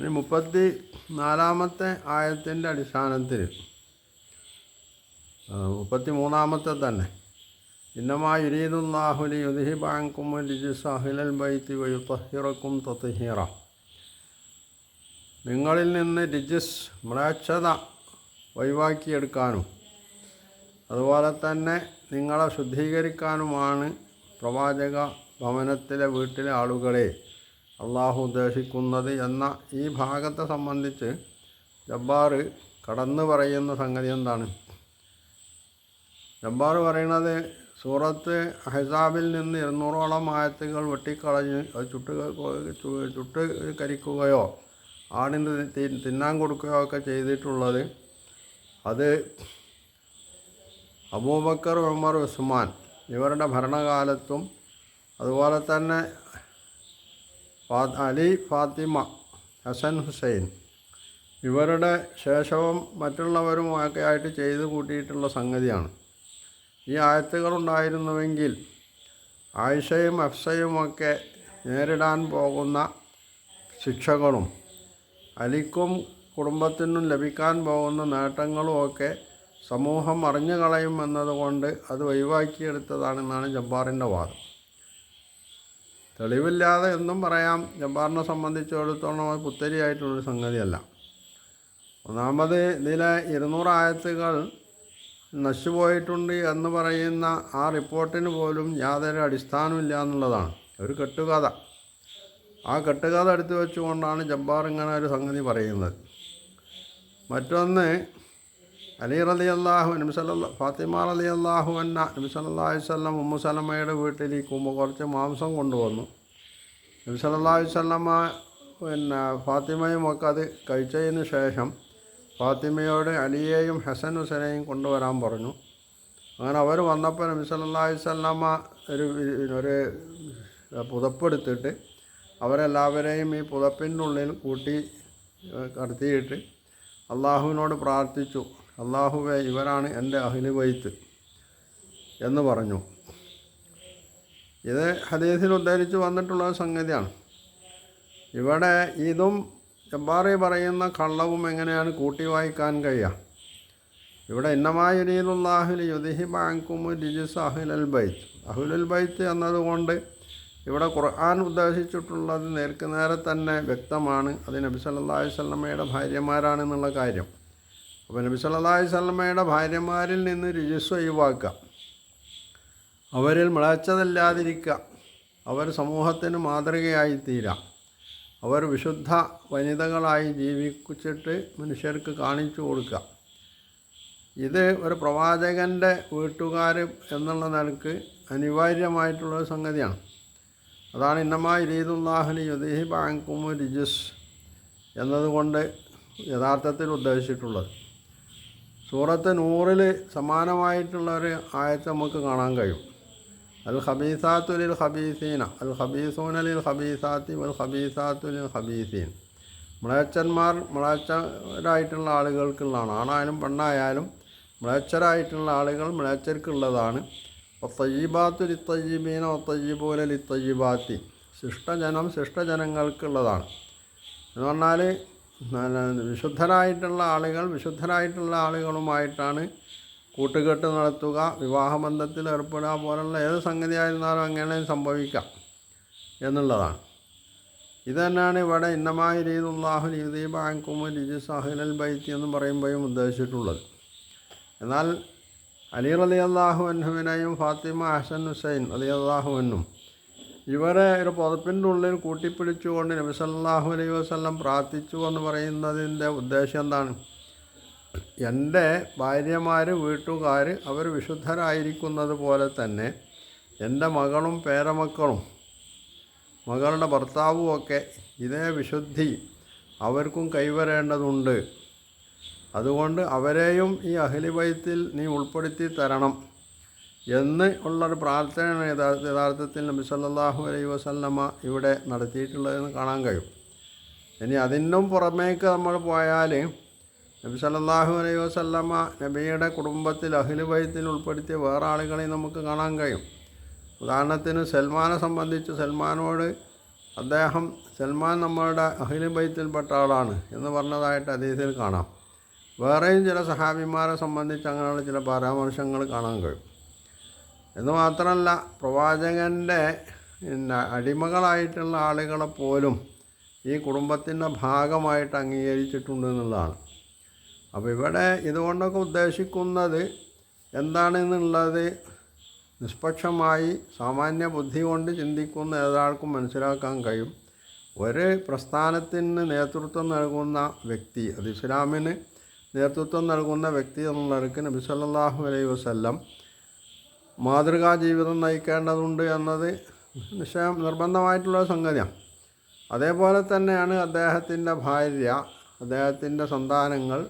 ഇനി മുപ്പത്തി നാലാമത്തെ ആയത്തിന്റെ അടിസ്ഥാനത്തിൽ മുപ്പത്തി മൂന്നാമത്തെ തന്നെ. ഇന്നമായി യുരീദുല്ലാഹുലി യുദിഹി ബാങ്കും ലിജിസാഹിലൽ ബൈത്തി വയുത്തഹിറക്കും തത്തഹീറ നിങ്ങളിൽ നിന്ന് രിജിസ് മ്ലേച്ഛത ഒഴിവാക്കിയെടുക്കാനും അതുപോലെ തന്നെ നിങ്ങളെ ശുദ്ധീകരിക്കാനുമാണ് പ്രവാചക ഭവനത്തിലെ വീട്ടിലെ ആളുകളെ അള്ളാഹു ഉദ്ദേശിക്കുന്നത് എന്ന ഈ ഭാഗത്തെ സംബന്ധിച്ച് ജബ്ബാർ കടന്നു പറയുന്ന സംഗതി എന്താണ്? ജബ്ബാർ പറയുന്നത് സൂറത്ത് അഹസാബിൽ നിന്ന് ഇരുന്നൂറോളം ആയത്തുകൾ വെട്ടിക്കളഞ്ഞ് അത് ചുട്ട് ചുട്ട് കരിക്കുകയോ ആടിന് തിന്നാൻ കൊടുക്കുകയോ ഒക്കെ ചെയ്തിട്ടുള്ളത് അത് അബൂബക്കർ ഉമർ ഉസ്മാൻ ഇവരുടെ ഭരണകാലത്തും അതുപോലെ തന്നെ അലി ഫാത്തിമ ഹസൻ ഹുസൈൻ. ഇവരുടെ ശേഷവും മറ്റുള്ളവരുമൊക്കെ ആയിട്ട് ചെയ്തു കൂട്ടിയിട്ടുള്ള സംഗതിയാണ്. ഈ ആയത്തുകളുണ്ടായിരുന്നുവെങ്കിൽ ആയിഷയും അഫ്സയുമൊക്കെ നേരിടാൻ പോകുന്ന ശിക്ഷകളും അലിക്കും കുടുംബത്തിനും ലഭിക്കാൻ പോകുന്ന നേട്ടങ്ങളുമൊക്കെ സമൂഹം അറിഞ്ഞു കളയും എന്നതുകൊണ്ട് അത് ഒഴിവാക്കിയെടുത്തതാണെന്നാണ് ജബ്ബാറിന്റെ വാദം. തെളിവില്ലാതെ എന്നും പറയാം. ജബ്ബാറിനെ സംബന്ധിച്ചിടത്തോളം അത് പുത്തരിയായിട്ടുള്ളൊരു സംഗതിയല്ല. ഒന്നാമത് ഇതിലെ ഇരുന്നൂറ് ആയത്തുകൾ നശിച്ചുപോയിട്ടുണ്ട് എന്ന് പറയുന്ന ആ റിപ്പോർട്ടിന് പോലും യാതൊരു അടിസ്ഥാനമില്ല എന്നുള്ളതാണ്. ഒരു കെട്ടുകഥ. ആ കെട്ടുകഥ എടുത്തു വെച്ചുകൊണ്ടാണ് ജബ്ബാർ ഇങ്ങനെ ഒരു സംഗതി പറയുന്നത്. മറ്റൊന്ന് അലി റലി അള്ളാഹു നബിസല്ല ഫാത്തിമ റലി അള്ളാഹു അന്ന നബിസല്ലാ വല്ലം ഉമ്മു സലമയുടെ ഉമ്മ കുറച്ച് മാംസം കൊണ്ടുവന്നു. നബിസല്ലാ വല്ലമ്മ പിന്നെ ഫാത്തിമയും ഒക്കെ അത് കഴിച്ചതിന് ശേഷം ഫാത്തിമയോട് അലിയെയും ഹസൻ ഹുസനെയും കൊണ്ടുവരാൻ പറഞ്ഞു. അങ്ങനെ അവർ വന്നപ്പോൾ നബി അലൈഹി വസല്ലമ ഒരു ഒരു പുതപ്പെടുത്തിട്ട് അവരെല്ലാവരെയും ഈ പുതപ്പിന്റെ ഉള്ളിൽ കൂട്ടി കടത്തിയിട്ട് അള്ളാഹുവിനോട് പ്രാർത്ഥിച്ചു. അള്ളാഹുവെ ഇവരാണ് എന്റെ അഹിലു വൈത്ത് എന്ന് പറഞ്ഞു. ഇത് ഹദീസിൽ ഉദ്ധരിച്ച് വന്നിട്ടുള്ള സംഗതിയാണ്. ഇവിടെ ഇതും ജബ്ബാറി പറയുന്ന കള്ളവും എങ്ങനെയാണ് കൂട്ടി വായിക്കാൻ കഴിയുക? ഇവിടെ ഇന്നമായുരീലുള്ളാഹുൽ യുദിഹി ബാങ്കും രിജിസ് അഹുലൽ ബൈത്ത്. അഹുലുൽ ബൈത്ത് എന്നതുകൊണ്ട് ഇവിടെ ഖുർആൻ ഉദ്ദേശിച്ചിട്ടുള്ളത് നേർക്ക് നേരെ തന്നെ വ്യക്തമാണ്. അത് നബി വസല്ലമയുടെ ഭാര്യമാരാണെന്നുള്ള കാര്യം. അപ്പോൾ നബി സല്ലാഹി അലൈഹി വസല്ലമയുടെ ഭാര്യമാരിൽ നിന്ന് രിജിസ് ഒഴിവാക്കുക അവരിൽ മിളച്ചതല്ലാതിരിക്കുക അവർ സമൂഹത്തിന് മാതൃകയായി തീരാം അവർ വിശുദ്ധ വനിതകളായി ജീവിച്ചിട്ട് മനുഷ്യർക്ക് കാണിച്ചു കൊടുക്കുക ഇത് ഒരു പ്രവാചകന്റെ വീട്ടുകാർ എന്നുള്ള നിലയ്ക്ക് അനിവാര്യമായിട്ടുള്ള സംഗതിയാണ്. അതാണ് ഇന്നമായി ഇരീദുല്ലാഹുലി യുദിഹി ബാങ്കും രിജസ് എന്നതുകൊണ്ട് യഥാർത്ഥത്തിൽ ഉദ്ദേശിച്ചിട്ടുള്ളത്. സൂറത്ത് നൂറിൽ സമാനമായിട്ടുള്ള ഒരു ആയത്ത് നമുക്ക് കാണാൻ കഴിയും. അൽ ഖബീസാത്തു ലിൽ ഖബീസീന അൽ ഖബീസൂന ലിൽ ഖബീസാത്തി വൽ ഖബീസാത്തു ലിൽ ഖബീസീൻ. മ്ലേച്ഛന്മാർ മ്ലേച്ഛരായിട്ടുള്ള ആളുകൾക്കുള്ളതാണ്. ആണായാലും പെണ്ണായാലും മ്ലേച്ഛരായിട്ടുള്ള ആളുകൾ മ്ലേച്ഛർക്കുള്ളതാണ് ഒത്തയ്യബാത്തു ലിത്തയ്യബീന ഒത്തയ്യബൂല തയ്യീബാത്തി. ശിഷ്ടജനം ശിഷ്ടജനങ്ങൾക്കുള്ളതാണ്. എന്ന് പറഞ്ഞാൽ വിശുദ്ധരായിട്ടുള്ള ആളുകൾ വിശുദ്ധരായിട്ടുള്ള ആളുകളുമായിട്ടാണ് കൂട്ടുകെട്ട് നടത്തുക വിവാഹബന്ധത്തിൽ ഏർപ്പെടുക പോലുള്ള ഏത് സംഗതി ആയിരുന്നാലും അങ്ങനെ സംഭവിക്കാം എന്നുള്ളതാണ്. ഇത് തന്നെയാണ് ഇവിടെ ഇന്നമായ രീതിയുള്ളാഹു രീതി ബാങ്കും രിജി സാഹിലൽ ബൈത്തി എന്ന് പറയുമ്പോഴും ഉദ്ദേശിച്ചിട്ടുള്ളത്. എന്നാൽ അലി റലി അള്ളാഹു അൻഹുവിനെയും ഫാത്തിമ ഹസൻ ഹുസൈൻ അലി അള്ളാഹുവിനും ഇവരെ ഒരു പുതപ്പിന്റെ ഉള്ളിൽ കൂട്ടിപ്പിടിച്ചുകൊണ്ട് നബി സല്ലല്ലാഹു അലൈഹി വസല്ലം പ്രാർത്ഥിച്ചു എന്ന് പറയുന്നതിന്റെ ഉദ്ദേശം എന്താണ്? എന്റെ ഭാര്യമാർ വീട്ടുകാർ അവർ വിശുദ്ധരായിരിക്കുന്നത് പോലെ തന്നെ എന്റെ മകളും പേരമക്കളും മകളുടെ ഭർത്താവും ഒക്കെ ഇതേ വിശുദ്ധി അവർക്കും കൈവരേണ്ടതുണ്ട്. അതുകൊണ്ട് അവരെയും ഈ അഹ്ലിബൈത്തിൽ നീ ഉൾപ്പെടുത്തി തരണം. എന്ന് ഉള്ളൊരു പ്രാർത്ഥനയാണ് യഥാർത്ഥ യഥാർത്ഥത്തിൽ നബി സല്ലാഹു അലൈ വസല്ലമ ഇവിടെ നടത്തിയിട്ടുള്ളതെന്ന് കാണാൻ കഴിയും. ഇനി അതിനും പുറമേക്ക് നമ്മൾ പോയാൽ നബി സല്ലാഹു അലൈ വസല്ലമ നബിയുടെ കുടുംബത്തിൽ അഹ്ലുബൈത്തിൽ ഉൾപ്പെടുത്തിയ വേറെ ആളുകളെ നമുക്ക് കാണാൻ കഴിയും. ഉദാഹരണത്തിന് സൽമാനെ സംബന്ധിച്ച് സൽമാനോട് അദ്ദേഹം സൽമാൻ നമ്മളുടെ അഹിലി ബൈത്തിൽപ്പെട്ട ആളാണ് എന്ന് പറഞ്ഞതായിട്ട് അദ്ദേഹത്തിൽ കാണാം. വേറെയും ചില സഹാബിമാരെ സംബന്ധിച്ച് അങ്ങനെയുള്ള ചില പരാമർശങ്ങൾ കാണാൻ കഴിയും. എന്ന് മാത്രമല്ല പ്രവാചകന്റെ പിന്നെ അടിമകളായിട്ടുള്ള ആളുകളെ പോലും ഈ കുടുംബത്തിന്റെ ഭാഗമായിട്ട് അംഗീകരിച്ചിട്ടുണ്ട് എന്നുള്ളതാണ്. അപ്പോൾ ഇവിടെ ഇതുകൊണ്ടൊക്കെ ഉദ്ദേശിക്കുന്നത് എന്താണെന്നുള്ളത് നിഷ്പക്ഷമായി സാമാന്യ ബുദ്ധി കൊണ്ട് ചിന്തിക്കുന്ന ഏതാൾക്കും മനസ്സിലാക്കാൻ കഴിയും. ഒരു പ്രസ്ഥാനത്തിന് നേതൃത്വം നൽകുന്ന വ്യക്തി അത് ഇസ്ലാമിന് നേതൃത്വം നൽകുന്ന വ്യക്തി എന്നുള്ളവർക്ക് നബി അലൈ വസല്ലം മാതൃകാ ജീവിതം നയിക്കേണ്ടതുണ്ട് എന്നത് നിശ്ചയം നിർബന്ധമായിട്ടുള്ള സംഗതിയാണ്. അതേപോലെ തന്നെയാണ് അദ്ദേഹത്തിന്റെ ഭാര്യ അദ്ദേഹത്തിന്റെ സന്താനങ്ങൾ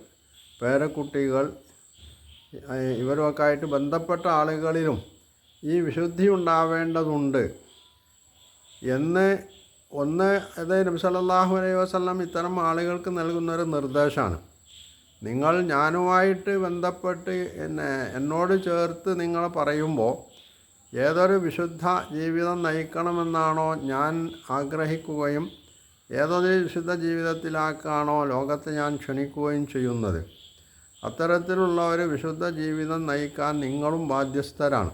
പേരക്കുട്ടികൾ ഇവരുമൊക്കെ ആയിട്ട് ബന്ധപ്പെട്ട ആളുകളിലും ഈ വിശുദ്ധി ഉണ്ടാവേണ്ടതുണ്ട് എന്ന് ഒന്ന് അത് നബി അലൈഹി വസല്ലം ഇത്തരം ആളുകൾക്ക് നൽകുന്നൊരു നിർദ്ദേശമാണ്. നിങ്ങൾ ഞാനുമായിട്ട് ബന്ധപ്പെട്ട് എന്നെ എന്നോട് ചേർത്ത് നിങ്ങൾ പറയുമ്പോൾ ഏതൊരു വിശുദ്ധ ജീവിതം നയിക്കണമെന്നാണോ ഞാൻ ആഗ്രഹിക്കുകയും ഏതൊരു വിശുദ്ധ ജീവിതത്തിലാക്കാണോ ലോകത്തെ ഞാൻ ക്ഷണിക്കുകയും ചെയ്യുന്നത്. അത്തരത്തിലുള്ള ഒരു വിശുദ്ധ ജീവിതം നയിക്കാൻ നിങ്ങളും ബാധ്യസ്ഥരാണ്.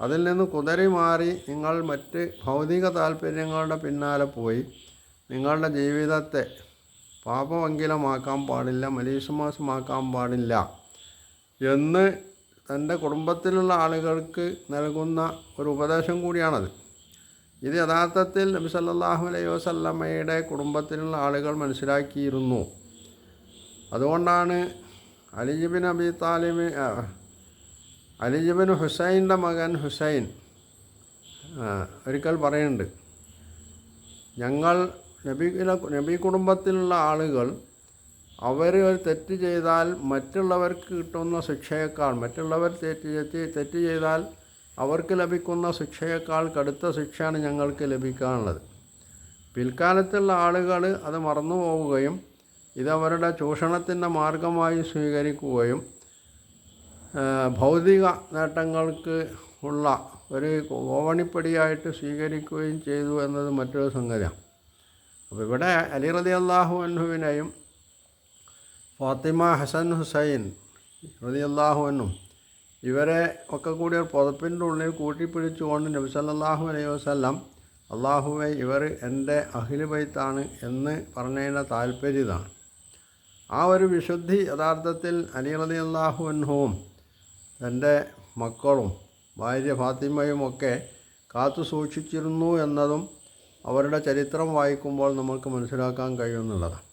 അതിൽ നിന്ന് കുതറി മാറി നിങ്ങൾ മറ്റ് ഭൗതിക താല്പര്യങ്ങളുടെ പിന്നാലെ പോയി നിങ്ങളുടെ ജീവിതത്തെ പാപമംഗിലമാക്കാൻ പാടില്ല മലീഷമാസമാക്കാൻ പാടില്ല എന്ന് തന്റെ കുടുംബത്തിലുള്ള ആളുകൾക്ക് നൽകുന്ന ഒരു ഉപദേശം കൂടിയാണത്. ഇത് യഥാർത്ഥത്തിൽ നബി സല്ലാഹു അലൈഹി വസല്ലമ്മയുടെ കുടുംബത്തിലുള്ള ആളുകൾ മനസ്സിലാക്കിയിരുന്നു. അതുകൊണ്ടാണ് അലിജിബിൻ അബി താലിബ് അലിജിബിൻ ഹുസൈന്റെ മകൻ ഹുസൈൻ ഒരിക്കൽ പറയുന്നുണ്ട് ഞങ്ങൾ നബി നബി കുടുംബത്തിലുള്ള ആളുകൾ അവർ തെറ്റ് ചെയ്താൽ മറ്റുള്ളവർക്ക് കിട്ടുന്ന ശിക്ഷയേക്കാൾ മറ്റുള്ളവർ തെറ്റ് തെറ്റ് തെറ്റ് ചെയ്താൽ അവർക്ക് ലഭിക്കുന്ന ശിക്ഷയേക്കാൾ കടുത്ത ശിക്ഷയാണ് ഞങ്ങൾക്ക് ലഭിക്കാനുള്ളത്. പിൽക്കാലത്തുള്ള ആളുകൾ അത് മറന്നു പോവുകയും ഇതവരുടെ ചൂഷണത്തിന്റെ മാർഗമായി സ്വീകരിക്കുകയും ഭൗതിക നേട്ടങ്ങൾക്ക് ഉള്ള ഒരു ഓവണിപ്പടിയായിട്ട് സ്വീകരിക്കുകയും ചെയ്തു എന്നത് മറ്റൊരു സംഗതിയാണ്. അപ്പോൾ ഇവിടെ അലി റതി അള്ളാഹു അൻഹുവിനെയും ഫാത്തിമ ഹസൻ ഹുസൈൻ റതി അള്ളാഹു ഇവരെ ഒക്കെ കൂടി ഒരു പുതപ്പിന്റെ ഉള്ളിൽ കൂട്ടിപ്പിടിച്ചുകൊണ്ട് നബി സല്ലാഹു അലൈഹി വസല്ലം അള്ളാഹുവെ ഇവർ എന്റെ അഖിലുബൈത്താണ് എന്ന് പറഞ്ഞതിന്റെ താല്പര്യം ഇതാണ്. ആ ഒരു വിശുദ്ധി യഥാർത്ഥത്തിൽ അലി റതി അള്ളാഹു അൻഹുവും തന്റെ മക്കളും ഭാര്യ ഫാത്തിമയും ഒക്കെ കാത്തു സൂക്ഷിച്ചിരുന്നു എന്നതും അവരുടെ ചരിത്രം വായിക്കുമ്പോൾ നമുക്ക് മനസ്സിലാക്കാൻ കഴിയുന്നുള്ളതാണ്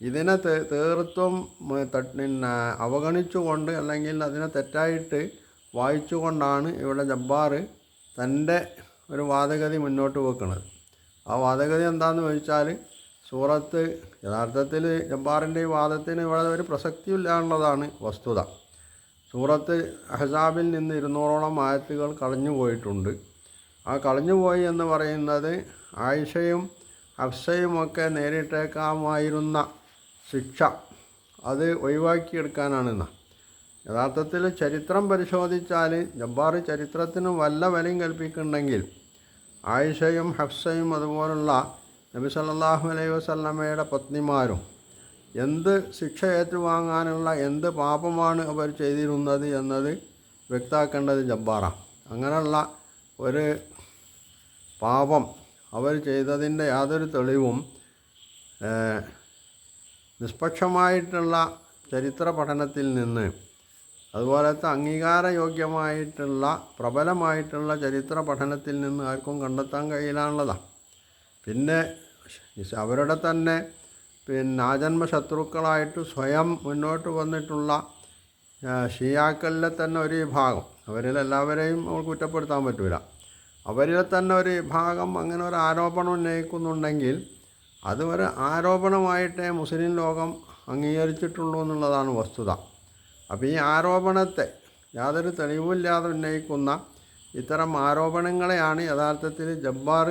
ഇതിനെ തീർത്തും പിന്നെ അവഗണിച്ചുകൊണ്ട് അല്ലെങ്കിൽ അതിനെ തെറ്റായിട്ട് വായിച്ചുകൊണ്ടാണ് ഇവിടെ ജബ്ബാർ തന്റെ ഒരു വാദഗതി മുന്നോട്ട് വെക്കുന്നത്. ആ വാദഗതി എന്താണെന്ന് ചോദിച്ചാൽ സൂറത്ത് യഥാർത്ഥത്തിൽ ജബ്ബാറിന്റെ ഈ വാദത്തിന് ഇവിടെ ഒരു പ്രസക്തിയില്ല എന്നുള്ളതാണ് വസ്തുത. സൂറത്ത് അഹസാബിൽ നിന്ന് ഇരുന്നൂറോളം ആയത്തുകൾ കളഞ്ഞു പോയിട്ടുണ്ട് ആ കളഞ്ഞുപോയി എന്ന് പറയുന്നത് ആയിഷയും അഫ്സയുമൊക്കെ നേരിട്ടേക്കാമായിരുന്ന ശിക്ഷ അത് ഒഴിവാക്കിയെടുക്കാനാണെന്ന. യഥാർത്ഥത്തിൽ ചരിത്രം പരിശോധിച്ചാൽ ജബ്ബാർ ചരിത്രത്തിന് വല്ല വിലയും കൽപ്പിക്കുന്നുണ്ടെങ്കിൽ ആയിഷയും ഹഫ്സയും അതുപോലുള്ള നബി സല്ലാഹു അലൈഹി വസല്ലമയുടെ പത്നിമാരും എന്ത് ശിക്ഷ ഏറ്റുവാങ്ങാനുള്ള എന്ത് പാപമാണ് അവർ ചെയ്തിരുന്നത് എന്നത് വ്യക്താക്കേണ്ടത് ജബ്ബാറാണ്. അങ്ങനെയുള്ള ഒരു പാപം അവർ ചെയ്തതിന്റെ യാതൊരു തെളിവും നിഷ്പക്ഷമായിട്ടുള്ള ചരിത്ര പഠനത്തിൽ നിന്ന് അതുപോലത്തെ അംഗീകാരയോഗ്യമായിട്ടുള്ള പ്രബലമായിട്ടുള്ള ചരിത്ര പഠനത്തിൽ നിന്ന് ആർക്കും കണ്ടെത്താൻ കഴിയില്ലാന്നുള്ളതാണ് പിന്നെ അവരുടെ തന്നെ പിന്നെ ആജന്മ ശത്രുക്കളായിട്ട് സ്വയം മുന്നോട്ട് വന്നിട്ടുള്ള ഷിയാക്കളിലെ തന്നെ ഒരു വിഭാഗം. അവരിൽ എല്ലാവരെയും നമുക്ക് കുറ്റപ്പെടുത്താൻ പറ്റില്ല അവരിൽ തന്നെ ഒരു വിഭാഗം അങ്ങനെ ഒരു ആരോപണം ഉന്നയിക്കുന്നുണ്ടെങ്കിൽ അത് ഒരു ആരോപണമായിട്ടേ മുസ്ലിം ലോകം അംഗീകരിച്ചിട്ടുള്ളൂ എന്നുള്ളതാണ് വസ്തുത. അപ്പോൾ ഈ ആരോപണത്തെ യാതൊരു തെളിവുമില്ലാതെ ഉന്നയിക്കുന്ന ഇത്തരം ആരോപണങ്ങളെയാണ് യഥാർത്ഥത്തിൽ ജബ്ബാർ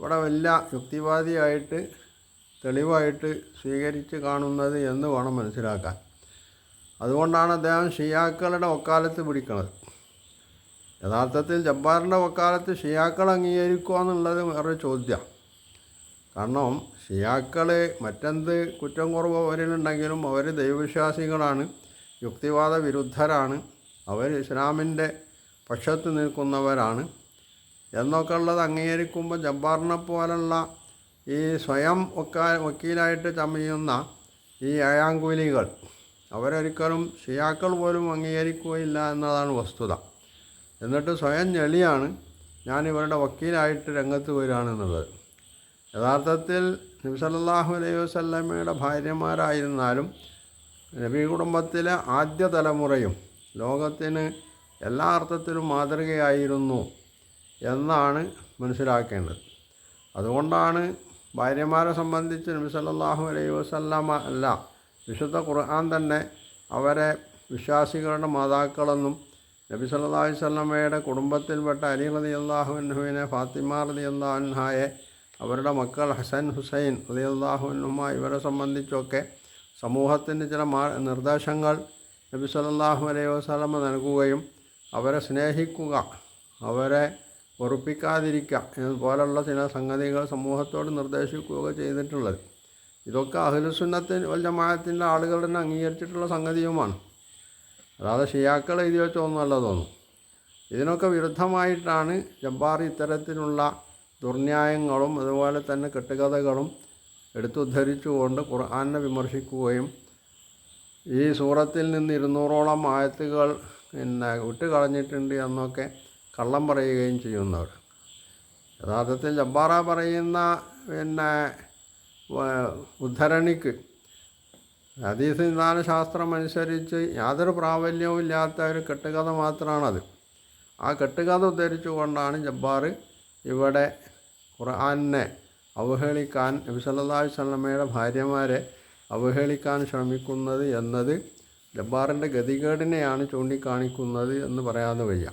ഇവിടെ വലിയ യുക്തിവാദിയായിട്ട് തെളിവായിട്ട് സ്വീകരിച്ച് കാണുന്നത് എന്ന് വേണം മനസ്സിലാക്കാൻ. അതുകൊണ്ടാണ് അദ്ദേഹം ഷിയാക്കളുടെ ഒക്കാലത്ത് പിടിക്കുന്നത് യഥാർത്ഥത്തിൽ ജബ്ബാറിന്റെ വക്കാലത്ത് ഷിയാക്കൾ അംഗീകരിക്കുക എന്നുള്ളത് വേറൊരു ചോദ്യമാണ് കാരണം ഷിയാക്കൾ മറ്റെന്ത് കുറ്റം കുറവ് അവരിലുണ്ടെങ്കിലും അവർ ദൈവവിശ്വാസികളാണ് യുക്തിവാദ വിരുദ്ധരാണ് അവർ ഇസ്ലാമിന്റെ പക്ഷത്ത് നിൽക്കുന്നവരാണ് എന്നൊക്കെ ഉള്ളത് അംഗീകരിക്കുമ്പോൾ ജബ്ബാറിനെ പോലുള്ള ഈ സ്വയം വക്കാ വക്കീലായിട്ട് ചമയുന്ന ഈ അയാങ്കൂലികൾ അവരൊരിക്കലും ഷിയാക്കൾ പോലും അംഗീകരിക്കുകയില്ല എന്നതാണ് വസ്തുത. എന്നിട്ട് സ്വയം ഞെളിയാണ്. ഞാൻ ഇവരുടെ വക്കീലായിട്ട് രംഗത്ത് വരികയാണെന്നുള്ളത്. യഥാർത്ഥത്തിൽ നബി സല്ലല്ലാഹു അലൈഹി വസല്ലമയുടെ ഭാര്യമാരായിരുന്നാലും നബി കുടുംബത്തിലെ ആദ്യ തലമുറയും ലോകത്തിന് എല്ലാ അർത്ഥത്തിലും മാതൃകയായിരുന്നു എന്നാണ് മനസ്സിലാക്കേണ്ടത്. അതുകൊണ്ടാണ് ഭാര്യമാരെ സംബന്ധിച്ച് നബി സല്ലല്ലാഹു അലൈഹി വസല്ലമ അല്ല വിശുദ്ധ ഖുർആൻ തന്നെ അവരെ വിശ്വാസികളുടെ മാതാക്കളെന്നും നബി സല്ലാഹു അലൈഹി വസല്ലമയുടെ കുടുംബത്തിൽപ്പെട്ട അലി റതി അൻഹുവിനെ ഫാത്തിമ റതി അൻഹായെ അവരുടെ മക്കൾ ഹസൻ ഹുസൈൻ റതി അള്ളാഹു അൻഹുമ ഇവരെ സംബന്ധിച്ചൊക്കെ സമൂഹത്തിന്റെ ചില മാ നിർദ്ദേശങ്ങൾ നബി സല്ലല്ലാഹു അലൈഹി വസല്ലമ നൽകുകയും അവരെ സ്നേഹിക്കുക അവരെ ഉറപ്പിക്കാതിരിക്കുക പോലുള്ള ചില സംഗതികൾ സമൂഹത്തോട് നിർദ്ദേശിക്കുകയൊക്കെ ചെയ്തിട്ടുള്ളത്. ഇതൊക്കെ അഹ്ലുസുന്നത്തിന് വൽ ജമാഅത്തിന്റെ ആളുകൾ തന്നെ അംഗീകരിച്ചിട്ടുള്ള സംഗതിയുമാണ്. അല്ലാതെ ഷിയാക്കൾ എഴുതി വെച്ചൊന്നുമല്ല തോന്നും ഇതിനൊക്കെ വിരുദ്ധമായിട്ടാണ് ജബ്ബാർ ഇത്തരത്തിലുള്ള ദുർന്യായങ്ങളും അതുപോലെ തന്നെ കെട്ടുകഥകളും എടുത്തുദ്ധരിച്ചുകൊണ്ട് ഖുർആാനെ വിമർശിക്കുകയും ഈ സൂറത്തിൽ നിന്ന് ഇരുന്നൂറോളം ആയത്തുകൾ പിന്നെ വിട്ടുകളഞ്ഞിട്ടുണ്ട് എന്നൊക്കെ കള്ളം പറയുകയും ചെയ്യുന്നവർ. യഥാർത്ഥത്തിൽ ജബ്ബാറ പറയുന്ന പിന്നെ ഉദ്ധരണിക്ക് ഹദീസ് ശാസ്ത്രം അനുസരിച്ച് യാതൊരു പ്രാബല്യവും ഇല്ലാത്ത ഒരു കെട്ടുകഥ മാത്രമാണത് ആ കെട്ടുകഥ ഉദ്ധരിച്ചുകൊണ്ടാണ് ജബ്ബാർ ഇവിടെ ഖുർആനെ അവഹേളിക്കാൻ നബി സല്ലല്ലാഹു അലൈഹി വസല്ലമയുടെ ഭാര്യമാരെ അവഹേളിക്കാൻ ശ്രമിക്കുന്നത് എന്നത് ജബ്ബാറിന്റെ ഗതികേടിനെയാണ് ചൂണ്ടിക്കാണിക്കുന്നത് എന്ന് പറയാതെ വയ്യ.